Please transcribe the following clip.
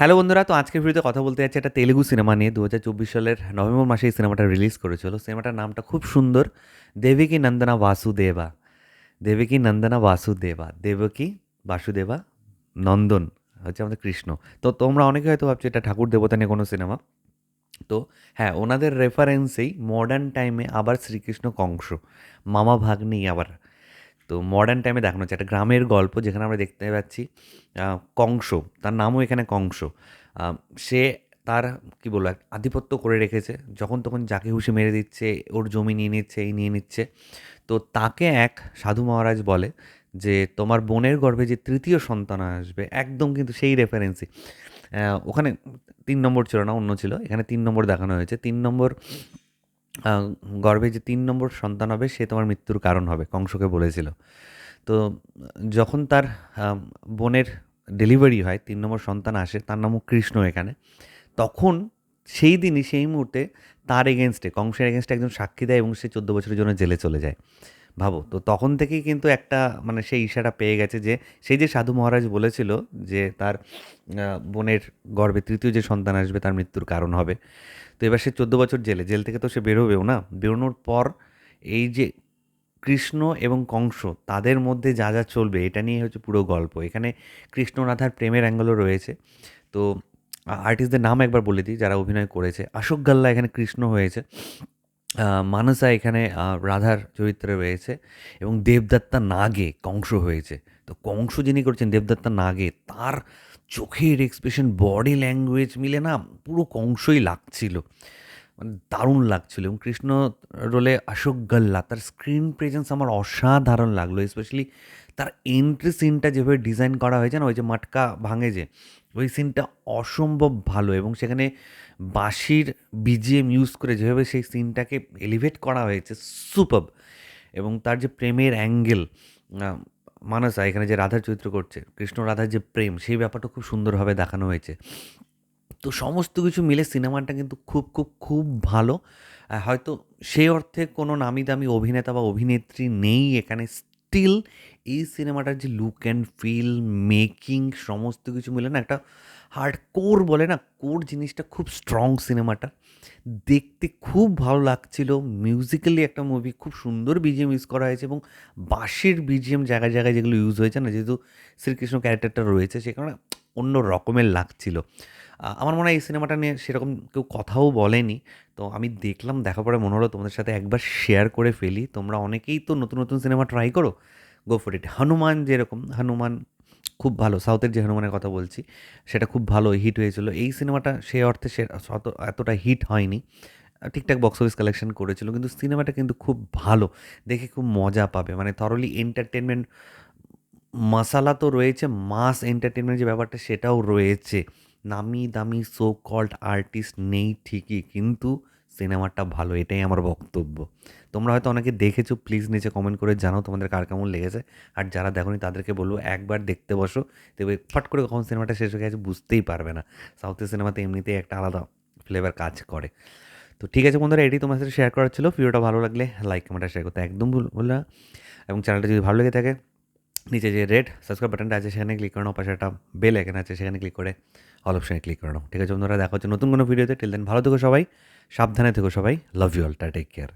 Hello বন্ধুরা, তো আজকের ভিডিওতে কথা বলতে যাচ্ছি একটা তেলেগু সিনেমা নিয়ে। দু হাজার চব্বিশ সালের নভেম্বর মাসে এই সিনেমাটা রিলিজ করেছিল। সিনেমাটার নামটা খুব সুন্দর, দেবিকি নন্দনা বাসুদেবা। দেবিকি নন্দনা বাসুদেবা, দেবকী বাসুদেবা নন্দন, হচ্ছে আমাদের কৃষ্ণ। তো তোমরা অনেকে হয়তো ভাবছ এটা ঠাকুর দেবতা নিয়ে কোনো সিনেমা। তো হ্যাঁ ওনাদের রেফারেন্সেই মডার্ন টাইমে আবার শ্রীকৃষ্ণ কংস, মামা ভাগ্নেই আবার। তো মডার্ন টাইমে দেখানো হচ্ছে। একটা গ্রামের গল্প যেখানে আমরা দেখতে পাচ্ছি কংস, তার নামও এখানে কংস। সে তার, কী বলব আধিপত্য করে রেখেছে। যখন তখন যাকে হুশি মেরে দিচ্ছে, ওর জমি নিয়ে নিচ্ছে, এই নিয়ে নিচ্ছে। তো তাকে এক সাধু মহারাজ বলে যে, তোমার বোনের গর্ভে যে তৃতীয় সন্তান আসবে, একদম কিন্তু সেই রেফারেন্সই ওখানে তিন নম্বর ছিল না, অন্য ছিল। এখানে তিন নম্বর দেখানো হয়েছে। তিন নম্বর গর্ভে যে তিন নম্বর সন্তান হবে, সে তোমার মৃত্যুর কারণ হবে, কংসকে বলেছিল। তো যখন তার বোনের ডেলিভারি হয়, তিন নম্বর সন্তান আসে, তার নামও কৃষ্ণ এখানে, তখন সেই দিনই, সেই মুহূর্তে তার এগেনস্টে কংসের এগেনস্টে একজন সাক্ষী দেয় এবং সে চোদ্দ বছরের জন্য জেলে চলে যায়। ভাবো। তো তখন থেকেই কিন্তু একটা মানে সেই ইশারা পেয়ে গেছে যে, সেই যে সাধু মহারাজ বলেছিল যে, তার বোনের গর্ভে তৃতীয় যে সন্তান আসবে, তার মৃত্যুর কারণ হবে। তো এবার সে চোদ্দ বছর জেলে, জেল থেকে তো সে বেরোবেও না? বেরোনোর পর এই যে কৃষ্ণ এবং কংস, তাদের মধ্যে যা যা চলবে, এটা নিয়ে হচ্ছে পুরো গল্প। এখানে কৃষ্ণ রাধার প্রেমের অ্যাঙ্গেলও রয়েছে। তো আর্টিস্টদের নাম একবার বলে দিই, যারা অভিনয় করেছে। অশোক গাল্লা এখানে কৃষ্ণ হয়েছে। মানসা এখানে রাধার চরিত্রে রয়েছে এবং দেবদত্তা নাগে কংস হয়েছে। তো কংস যিনি করছেন, দেবদত্তা নাগে, তার চোখের এক্সপ্রেশন বডি ল্যাঙ্গুয়েজ মিলে না পুরো কংসই লাগছিল। মানে দারুণ লাগছিল এবং কৃষ্ণ রোলে অশোক গল্লা, তার স্ক্রিন প্রেজেন্স আমার অসাধারণ লাগল স্পেশালি তার এন্ট্রি সিনটা যেভাবে ডিজাইন করা হয়েছে না, ওই যে মাটকা ভাঙে যে, ওই সিনটা অসম্ভব ভালো এবং সেখানে বাঁশির বিজিএম ইউজ করে যেভাবে সেই সিনটাকে এলিভেট করা হয়েছে সুপাব এবং তার যে প্রেমের অ্যাঙ্গেল মানসা, এখানে যে রাধার চরিত্র করছে, কৃষ্ণ রাধার যে প্রেম, সেই ব্যাপারটা খুব সুন্দরভাবে দেখানো হয়েছে। তো সমস্ত কিছু মিলে সিনেমাটা কিন্তু খুব খুব খুব ভালো। হয়তো সেই অর্থে কোনো নামি দামি অভিনেতা বা অভিনেত্রী নেই এখানে স্টিল এই সিনেমাটার যে লুক অ্যান্ড ফিল মেকিং সমস্ত কিছু মিলে না একটা হার্ড কোর বলে না কোর জিনিসটা খুব স্ট্রং সিনেমাটা। দেখতে খুব ভালো লাগছিল। মিউজিক্যালি একটা মুভি খুব সুন্দর বিজিএম ইউজ করা হয়েছে এবং বাঁশির বিজিএম জায়গায় জায়গায় যেগুলো ইউজ হয়েছে না, যেহেতু শ্রীকৃষ্ণ ক্যারেক্টারটা রয়েছে সেখানে অন্য রকমের লাগছিল। আমার মনে হয় এই সিনেমাটা নিয়ে সেরকম কেউ কথাও বলেনি। তো আমি দেখলাম দেখার পরে মনে হলো তোমাদের সাথে একবার শেয়ার করে ফেলি। তোমরা অনেকেই তো নতুন নতুন সিনেমা ট্রাই করো। গো ফর ইট হনুমান যেরকম, হনুমান খুব ভালো, সাউথের যে হনুমানের কথা বলছি, সেটা খুব ভালো হিট হয়েছিল। এই সিনেমাটা সে অর্থে সে এতটা হিট হয়নি। ঠিকঠাক বক্স অফিস কালেকশন করেছিল, কিন্তু সিনেমাটা কিন্তু খুব ভালো। দেখে খুব মজা পাবে। মানে থরলি এন্টারটেনমেন্ট মশালা তো রয়েছে মাস এন্টারটেনমেন্ট যে ব্যাপারটা, সেটাও রয়েছে। নামি দামি সো কল্ড আর্টিস্ট নেই ঠিকই, কিন্তু সিনেমাটা ভালো, এটাই আমার বক্তব্য। তোমরা হয়তো অনেকে দেখেছ প্লিজ নিচে কমেন্ট করে জানাও তোমাদের কার কেমন লেগেছে। আর যারা দেখোনি, তাদেরকে বলব একবার দেখতে বসো, দেখবে ফট করে কখন সিনেমাটা শেষ হয়ে গেছে বুঝতেই পারবে না। সাউথের সিনেমাতে এমনিতেই একটা আলাদা ফ্লেভার কাজ করে। তো ঠিক আছে বন্ধুরা এটি তোমার সাথে শেয়ার করার ছিল। ভিডিওটা ভালো লাগলে লাইক কমেন্টটা শেয়ার করতে একদম ভুল না। এবং চ্যানেলটা যদি ভালো লেগে থাকে, নিচে যে রেড সাবস্ক্রাইব বাটনটা আছে, সেখানে ক্লিক করে নাও, পাশে একটা বেল আইকন আছে, সেখানে ক্লিক করে অল অপশনে ক্লিক করে নাও। ঠিক আছে বন্ধুরা, দেখা হচ্ছে নতুন কোনো ভিডিওতে টিল দেন ভালো থেকো সবাই। সাবধানে থেকো সবাই। লাভ ইউ অল টা টেক কেয়ার